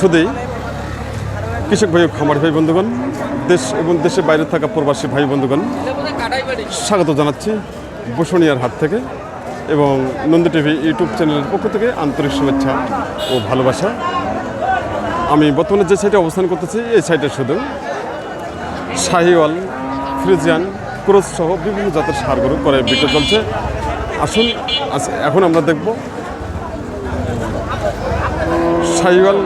শুধুই কৃষক ভাই খামার ভাই বন্ধুগণ, দেশ এবং দেশের বাইরে থাকা প্রবাসী ভাই বন্ধুগণ, স্বাগত জানাচ্ছি বসুনিয়ার হাট থেকে এবং নন্দী টিভি ইউটিউব চ্যানেলের পক্ষ থেকে আন্তরিক শুভেচ্ছা ও ভালোবাসা। আমি বর্তমানে যে সাইটে অবস্থান করতেছি, এই সাইটে শুধু শাহিওয়াল, ফ্রিজিয়ান ক্রোজ সহ বিভিন্ন জাতের সার গরু করে বিক্রি চলছে। আসুন এখন আমরা দেখব শাহিওয়াল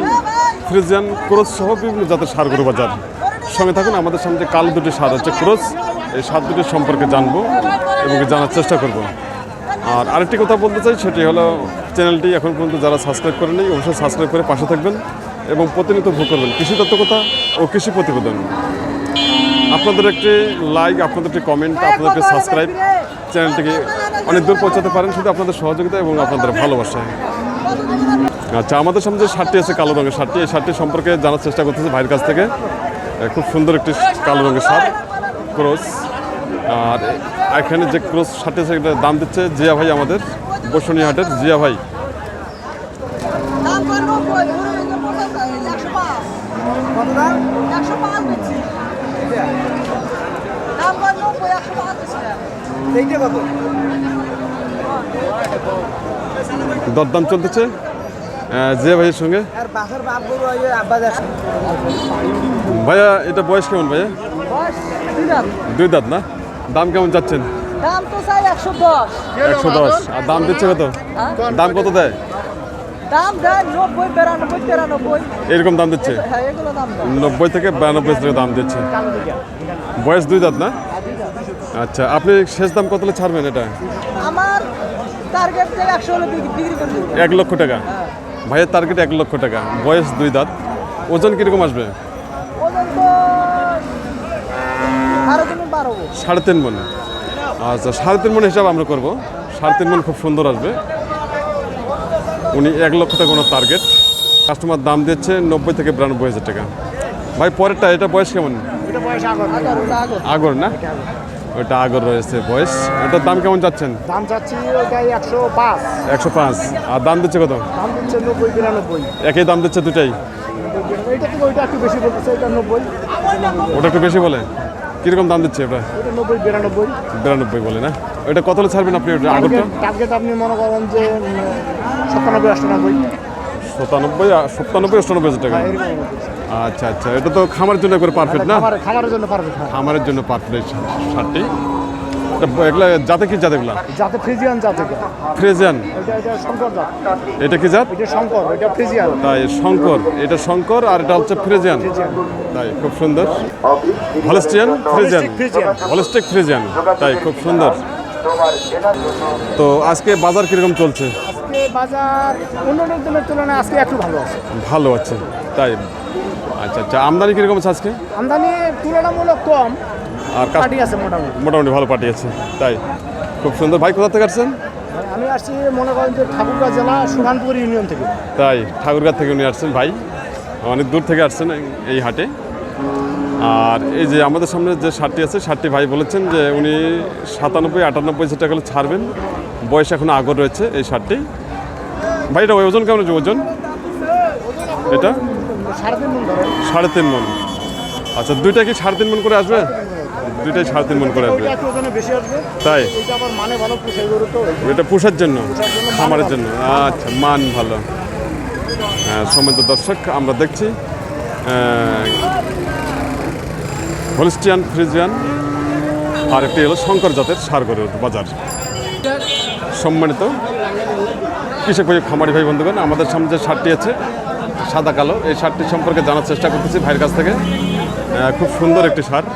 ফ্রিজিয়ান ক্রোজ সহ বিভিন্ন জাতের সার গরু বাজার। সঙ্গে থাকুন, আমাদের সামনে কালো দুটি সার হচ্ছে ক্রোজ এই সার দুটির সম্পর্কে জানব এবং জানার চেষ্টা করব। আর আরেকটি কথা বলতে চাই, সেটি হলো চ্যানেলটি এখন পর্যন্ত যারা সাবস্ক্রাইব করেনি অবশ্যই সাবস্ক্রাইব করে পাশে থাকবেন এবং প্রতিনিয়ত ভোগ করবেন। কৃষি তত্ত্বকতা ও কৃষি প্রতিবেদন। আপনাদের একটি লাইক আপনাদের একটি কমেন্ট আপনাদের একটি সাবস্ক্রাইব চ্যানেলটিকে অনেক দূর পৌঁছাতে পারেন, শুধু আপনাদের সহযোগিতা এবং আপনাদের ভালোবাসায় আচ্ছা আমাদের সামনে যে শার্টটি আছে কালো রঙের শার্টটি এই শার্টটি সম্পর্কে জানার চেষ্টা করতেছে ভাইয়ের কাছ থেকে। খুব সুন্দর একটি কালো রঙের শার্ট ক্রস। আর এখানে যে ক্রস শার্টটি আছে এটার দাম দিচ্ছে জিয়া ভাই আমাদের বসুনি হাটের জিয়া ভাই। দরদাম চলতেছে? জিয়া ভাইয়ের সঙ্গে? ভাইয়া এটা বয়স কেমন ভাইয়া? দুই দাঁত। না? দাম কেমন যাচ্ছেন দাম তো চাই একশো দশ। একশো দশ। আর দাম দিচ্ছে কত? দাম কত দেয়? দাম দেয় নব্বই বিরানব্বই তিরানব্বই। এরকম দাম দিচ্ছে? হ্যাঁ নব্বই থেকে বিরানব্বই থেকে দাম দিচ্ছে। বয়স দুই দাঁত না? আচ্ছা আপনি শেষ দাম কত ছাড়বেন এটা? আমার টার্গেট একশো এক লক্ষ টাকা। ভাইয়ের টার্গেট এক লক্ষ টাকা। বয়স দুই দাঁত। ওজন কীরকম আসবে? সাড়ে তিন মন আচ্ছা সাড়ে তিন মন হিসাব আমরা করব। সাড়ে তিন মন খুব সুন্দর আসবে। উনি এক লক্ষ টাকা ওনার টার্গেট কাস্টমার দাম দিচ্ছে নব্বই থেকে বিরানব্বই হাজার টাকা। ভাই পরেরটা এটা বয়স কেমন? আগর না? ওইটা আগর রয়েছে বয়স ওটার দাম কেমন যাচ্ছেন দাম চাচ্ছি ওটাই একশো পাঁচ। একশো পাঁচ। আর দাম দিচ্ছে কত? দাম দিচ্ছে নব্বই বিরানব্বই। একই দাম দিচ্ছে দুটাই? এইটা থেকে ওইটা একটু বেশি বলতেছে এটা নব্বই। ওটা একটু বেশি বলে? কীরকম দাম দিচ্ছে ওটা? নব্বই বিরানব্বই। বিরানব্বই বলে না? ওইটা কত ছাড়বেন আপনি আগরটা? টার্গেট আপনি মনে করেন যে সাতানব্বই আটানব্বই। সাতানব্বই সপ্তানব্বই অষ্টানব্বই হাজার টাকা। আচ্ছা আচ্ছা এটা তো খামার জন্য একবার পারফেক্ট না? খামারের জন্য পারফেক্ট হ্যাঁ। খামারের জন্য পারফেক্ট শার্টটি এগুলা যাতে কি জাত এগুলা? যাতে ফ্রিজিয়ান জাতে ফ্রেজিয়ান? এটা কি জাত? এটা শঙ্কর এটা ফ্রিজিয়ান। তাই শঙ্কর। এটা শঙ্কর আর এটা হচ্ছে ফ্রেজিয়ান। তাই খুব সুন্দর। হলস্টিয়ান? ফ্রিজিয়ান। Holstein Friesian. তাই খুব সুন্দর। তো আজকে বাজার কীরকম চলছে? আজকে বাজার অন্য অন্য দিনের তুলনায় আজকে একটু ভালো আছে। ভালো আছে তাই। আচ্ছা আচ্ছা আমদানি কীরকম আছে আজকে? আমদানি তুলনামূলক কম আর পার্টি আছে মোটামুটি। মোটামুটি ভালো পার্টি আছে তাই। খুব সুন্দর। ভাই কোথা থেকে আসছেন? আমি আসছি মনে করেন যে ঠাকুরগাঁ জেলা সুহানপুর ইউনিয়ন থেকে। তাই ঠাকুরগাঁ থেকে উনি আসছেন। ভাই অনেক দূর থেকে আসছেন এই- হাটে। আর এই যে আমাদের সামনে যে শার্টটি আছে শার্টটি ভাই বলেছেন যে উনি সাতানব্বই আটানব্বই টাকা হলে ছাড়বেন। বয়স এখন আগর রয়েছে এই শার্টটি ভাই, এটা ওজন কেমন আছে ওজন? এটা? সাড়ে তিন মন। আচ্ছা দুইটা কি সাড়ে তিন মন করে আসবে? দুইটাই সাড়ে তিন মন করে আসবে। তাই? এটা পুষার জন্য, খামারের জন্য। আচ্ছা মান ভালো। হ্যাঁ সম্মানিত দর্শক, আমরা দেখছি হলিস্টিয়ান, ফ্রিজিয়ান, আর একটি হলো শঙ্কর জাতের সার গরুর বাজার। সম্মানিত কৃষক ভাই খামারি ভাই বন্ধুগণ আমাদের সামনে যে শার্টটি আছে সাদা কালো এই শার্টটি সম্পর্কে জানার চেষ্টা করতেছি ভাইয়ের কাছ থেকে। খুব সুন্দর একটি শার্ট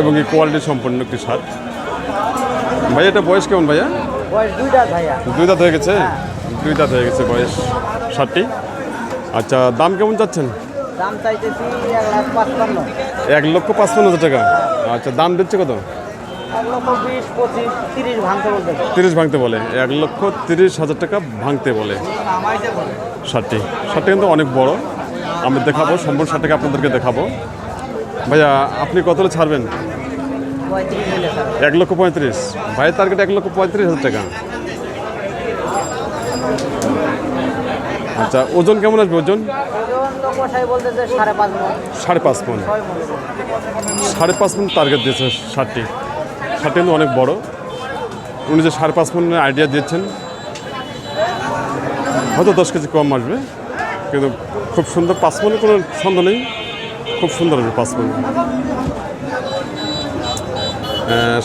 এবং এই কোয়ালিটি সম্পন্ন একটি শার্ট ভাই এটা বয়স কেমন ভাইয়া? ভাইয়া। দুই দাঁত হয়ে গেছে? দুই দাঁত হয়ে গেছে বয়স শার্টটি আচ্ছা দাম কেমন পাঁচপান্ন। এক লক্ষ পাঁচপান্ন হাজার টাকা। আচ্ছা দাম দিচ্ছে কত? তিরিশ ভাঙতে বলে। এক লক্ষ তিরিশ হাজার টাকা ভাঙতে বলে। ষাটটি। ষাটটি কিন্তু অনেক বড়। আমি দেখাবো সম্পূর্ণ ষাটটাকে আপনাদেরকে দেখাবো। ভাইয়া আপনি কত ছাড়বেন? এক লক্ষ পঁয়ত্রিশ। ভাইয়ের টার্গেট এক লক্ষ পঁয়ত্রিশ হাজার টাকা। আচ্ছা ওজন কেমন আসবে ওজন? সাড়ে পাঁচ মন। সাড়ে পাঁচ মন। টার্গেট দিয়েছে শার্টটি কিন্তু অনেক বড়। উনি যে সাড়ে পাঁচ মনের আইডিয়া দিয়েছেন, হয়তো দশ কেজি কম আসবে, কিন্তু খুব সুন্দর, পাঁচ মনে কোনো সন্দেহ নেই, খুব সুন্দর হবে পাঁচ মন।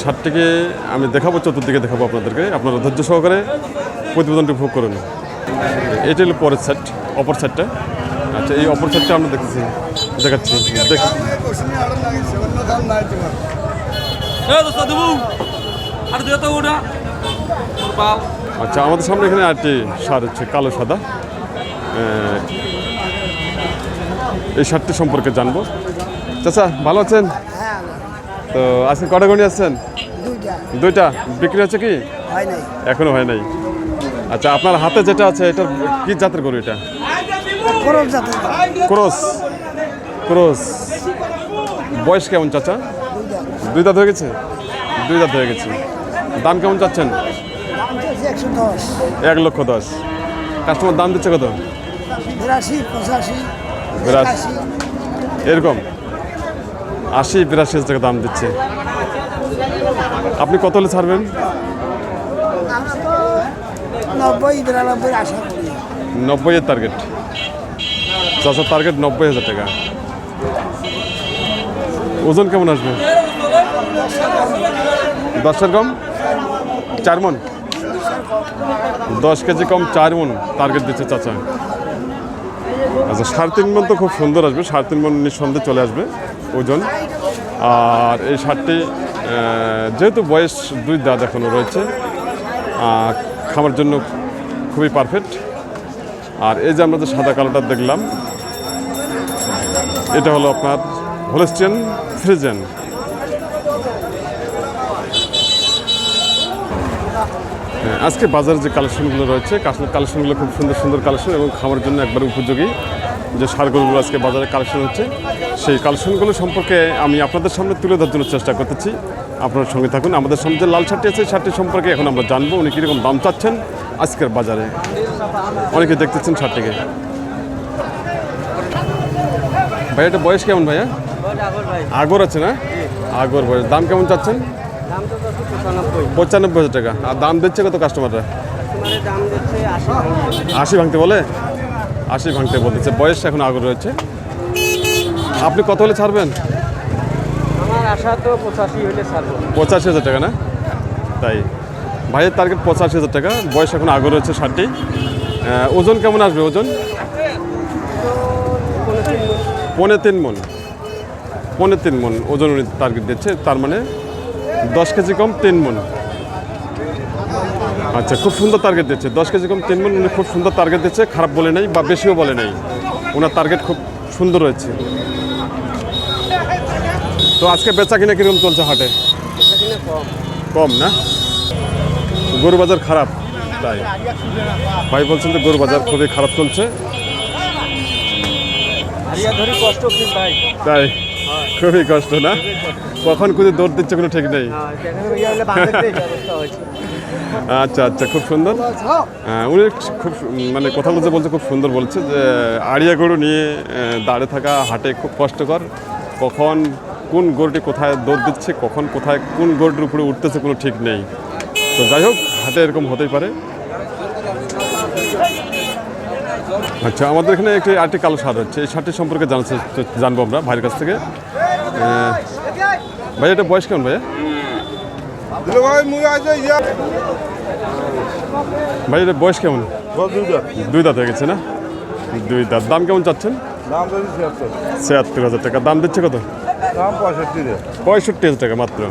শার্টটিকে আমি দেখাবো, চতুর্দিকে দেখাবো আপনাদেরকে, আপনারা ধৈর্য সহকারে প্রতিবেদনটি ভোগ করুন এটা হলো পরের সাইড অপর সাইডটা আচ্ছা এই অপর সাইডটা আমরা দেখতেছি, দেখাচ্ছি, দেখ আচ্ছা আমাদের সামনে এখানে আরেকটি সার হচ্ছে কালো সাদা। এই সারটি সম্পর্কে জানব। চাচা ভালো আছেন? তো আজকে কটা গণি আসছেন? দুইটা। বিক্রি হচ্ছে কি? হয় এখনও হয় নাই। আচ্ছা আপনার হাতে যেটা আছে এটা কি জাতের গরু এটা? ক্রস। ক্রস। বয়স কেমন চাচা? দুই দাঁত হয়ে গেছে? দুই দাঁত হয়ে গেছে। দাম কেমন চাচ্ছেন? এক লক্ষ দশ। কাস্টমার দাম দিচ্ছে কত? এরকম। আশি, বিরাশি হাজার টাকা দাম দিচ্ছে। আপনি কত হলে ছাড়বেন? নব্বই নব্বইয়ের টার্গেট চাষার টার্গেট নব্বই হাজার টাকা। ওজন কেমন আসবে? দশটার কম চার মন দশ কেজি কম চার মন টার্গেট দিচ্ছে চাচা। আচ্ছা সাড়ে তিন মন তো খুব সুন্দর আসবে সাড়ে তিন মন নিঃসন্দেহে চলে আসবে ওজন। আর এই আহ, যেহেতু বয়স দুই দাঁত এখনও রয়েছে খামার জন্য খুবই পারফেক্ট আর এই যে আমরা যে সাদা কালোটা দেখলাম এটা হলো আপনার হোলেস্টিয়ান ফ্রিজেন আজকে বাজারে যে কালেকশনগুলো রয়েছে কাশ- কালেকশনগুলো খুব সুন্দর সুন্দর কালেকশন এবং খামার জন্য একবার উপযোগী যে সারগুলো আজকে বাজারে কালেকশন হচ্ছে সেই কালেকশনগুলো সম্পর্কে আমি আপনাদের সামনে তুলে ধরার জন্য চেষ্টা করতেছি। আপনার সঙ্গে থাকুন। আমাদের সামনে যে লাল শার্টটি আছে শার্টটি সম্পর্কে এখন আমরা জানব উনি কীরকম দাম চাচ্ছেন আজকের বাজারে। অনেকে দেখতেছেন শার্টটিকে। ভাই এটা বয়স কেমন ভাইয়া? আগর আছে না? আগর বয়স। দাম কেমন চাচ্ছেন? পঁচানব্বই। হাজার টাকা। আর দাম দিচ্ছে কত কাস্টমাররা আশি ভাঙতে বলে? আশি ভাঙতে বলতেছে। বয়স এখন আগর রয়েছে। আপনি কত হলে ছাড়বেন? আমার আশা তো পঁচাশি হলে ছাড়বো। পঁচাশি হাজার টাকা না? তাই। ভাইয়ের টার্গেট পঁচাশি হাজার টাকা। বয়স এখন আগর রয়েছে ষাটটি ওজন কেমন আসবে ওজন? পৌনে তিন মন। পৌনে তিন মন। ওজন টার্গেট দিচ্ছে। তার মানে দশ কেজি কম তিন মন আচ্ছা খুব সুন্দর টার্গেট দিচ্ছে। দশ কেজি কম তিন মন উনি খুব সুন্দর টার্গেট দিচ্ছে। খারাপ বলে নেই বা বেশিও বলে নেই। ওনার টার্গেট খুব সুন্দর রয়েছে তো আজকে বেচা কিনা কীরকম চলছে হাটে? কম না? গরু বাজার খারাপ তাই। ভাই বলছেন যে গরু বাজার খুবই খারাপ চলছে। তাই। খুবই কষ্ট না? কখন কোথায় দৌড় দিচ্ছে কোনো ঠিক নেই। হয়েছে? আচ্ছা আচ্ছা খুব সুন্দর। উনি খুব মানে কথাগুলো যে বলছে খুব সুন্দর বলছে যে আড়িয়া গরু নিয়ে দাঁড়িয়ে থাকা হাটে খুব কষ্টকর। কখন কোন গরুটি কোথায় দৌড় দিচ্ছে কখন কোথায় কোন গরুটির উপরে উঠতেছে কোনো ঠিক নেই। তো যাই হোক হাটে এরকম হতেই পারে। আচ্ছা আমাদের এখানে একটি আরেকটি কালো সার হচ্ছে। এই সারটি সম্পর্কে জানতে জানব আমরা ভাইয়ের কাছ থেকে। ভাই এটা বয়স কেমন ভাইয়া? ভাই এটা বয়স কেমন? দুই দাঁত। হয়ে গেছে না? দুই দাঁত। দাম কেমন চাচ্ছেন? ছিয়াত্তর হাজার টাকা। দাম দিচ্ছে কত? পঁয়ষট্টি হাজার টাকা মাত্র।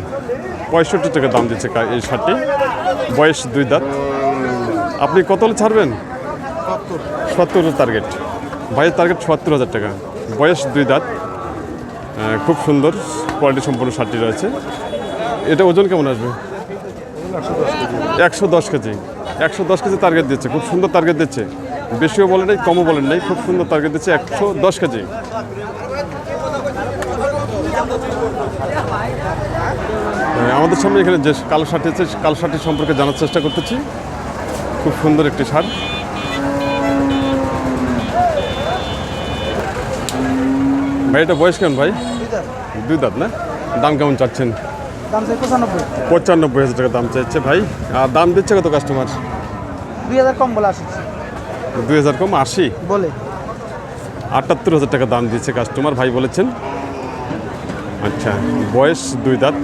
পঁয়ষট্টি টাকা দাম দিচ্ছে এই শার্টটি। বয়স দুই দাঁত। আপনি কত ছাড়বেন? সত্তর। টার্গেট ভাইয়ের টার্গেট সত্তর হাজার টাকা। বয়স দুই দাঁত। খুব সুন্দর কোয়ালিটি সম্পূর্ণ শার্টটি রয়েছে। এটা ওজন কেমন আসবে? একশো দশ কেজি। একশো দশ কেজি টার্গেট দিচ্ছে, খুব সুন্দর টার্গেট দিচ্ছে। বেশিও বলে নাই, কমও বলেন নাই, খুব সুন্দর টার্গেট দিচ্ছে একশো দশ কেজি। আমাদের সামনে এখানে যে কালো শার্ট আছে, কালো শার্টটি সম্পর্কে জানার চেষ্টা করতেছি। খুব সুন্দর একটি শার্ট ভাই এটা বয়স কেমন ভাই? দুই দাঁত। না? দাম কেমন চাচ্ছেন? পঁচানব্বই। হাজার টাকা দাম চাইছে ভাই। আর দাম দিচ্ছে কত কাস্টমার দুই হাজার কম বলে দুই হাজার কম আশি? বলে। আটাত্তর হাজার টাকা দাম দিচ্ছে কাস্টমার ভাই বলেছেন। আচ্ছা বয়স দুই দাঁত।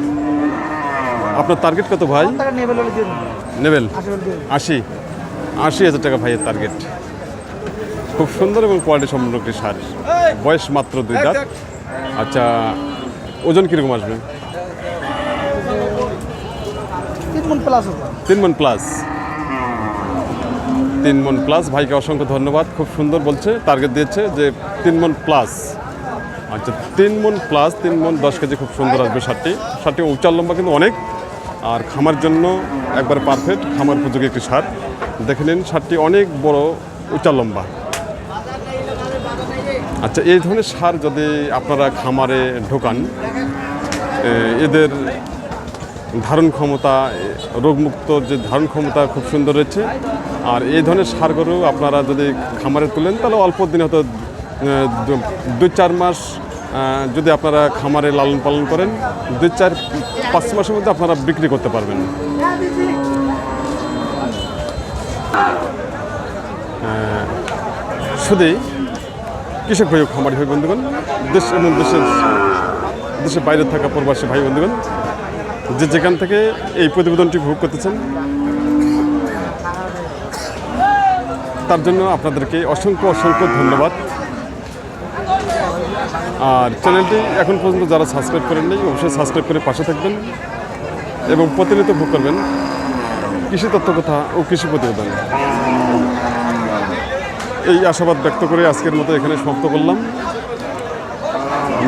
আপনার টার্গেট কত ভাই? নেবেল আশি আশি। হাজার টাকা ভাইয়ের টার্গেট খুব সুন্দর এবং কোয়ালিটি সম্পন্ন একটি সার বয়স মাত্র দুই দাঁত। আচ্ছা ওজন কীরকম আসবে? তিন মন প্লাস তিন মন প্লাস তিন মন প্লাস ভাইকে অসংখ্য ধন্যবাদ। খুব সুন্দর বলছে টার্গেট দিয়েছে যে তিন মন প্লাস আচ্ছা তিন মন প্লাস তিন মন দশ কেজি খুব সুন্দর আসবে সারটি সারটি উচ্চার লম্বা কিন্তু অনেক। আর খামার জন্য একবার পারফেক্ট খামার উপযোগী একটি সার দেখে নিন সারটি অনেক বড় উচ্চার লম্বা। আচ্ছা এই ধরনের সার যদি আপনারা খামারে ঢোকান এদের ধারণ ক্ষমতা, রোগমুক্ত যে ধারণ ক্ষমতা খুব সুন্দর রয়েছে। আর এই ধরনের সার গরু আপনারা যদি খামারে তুলেন, তাহলে অল্প দিনে হয়তো দুই চার মাস যদি আপনারা খামারে লালন পালন করেন, দুই চার, পাঁচ মাসের মধ্যে আপনারা বিক্রি করতে পারবেন। শুধু কৃষক ভাই খামারি ভাই বন্ধুগণ, দেশ এবং দেশের দেশের বাইরে থাকা প্রবাসী ভাই বন্ধুগণ, যে যেখান থেকে এই প্রতিবেদনটি ভোগ করতেছেন, তার জন্য আপনাদেরকে অসংখ্য অসংখ্য ধন্যবাদ। আর চ্যানেলটি এখন পর্যন্ত যারা সাবস্ক্রাইব করেননি অবশ্যই সাবস্ক্রাইব করে পাশে থাকবেন এবং প্রতিনিয়ত ভোগ করবেন কৃষি তত্ত্ব কথা ও কৃষি প্রতিবেদন। এই আশাবাদ ব্যক্ত করে আজকের মতো এখানে সমাপ্ত করলাম।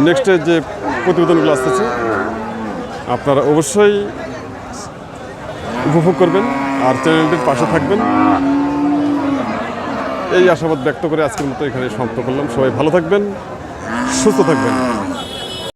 নেক্সটে যে প্রতিবেদনগুলো আসতেছে, আপনারা অবশ্যই উপভোগ করবেন আর চ্যানেলটির পাশে থাকবেন। এই আশাবাদ ব্যক্ত করে আজকের মতো এখানে সমাপ্ত করলাম। সবাই ভালো থাকবেন, সুস্থ থাকবেন।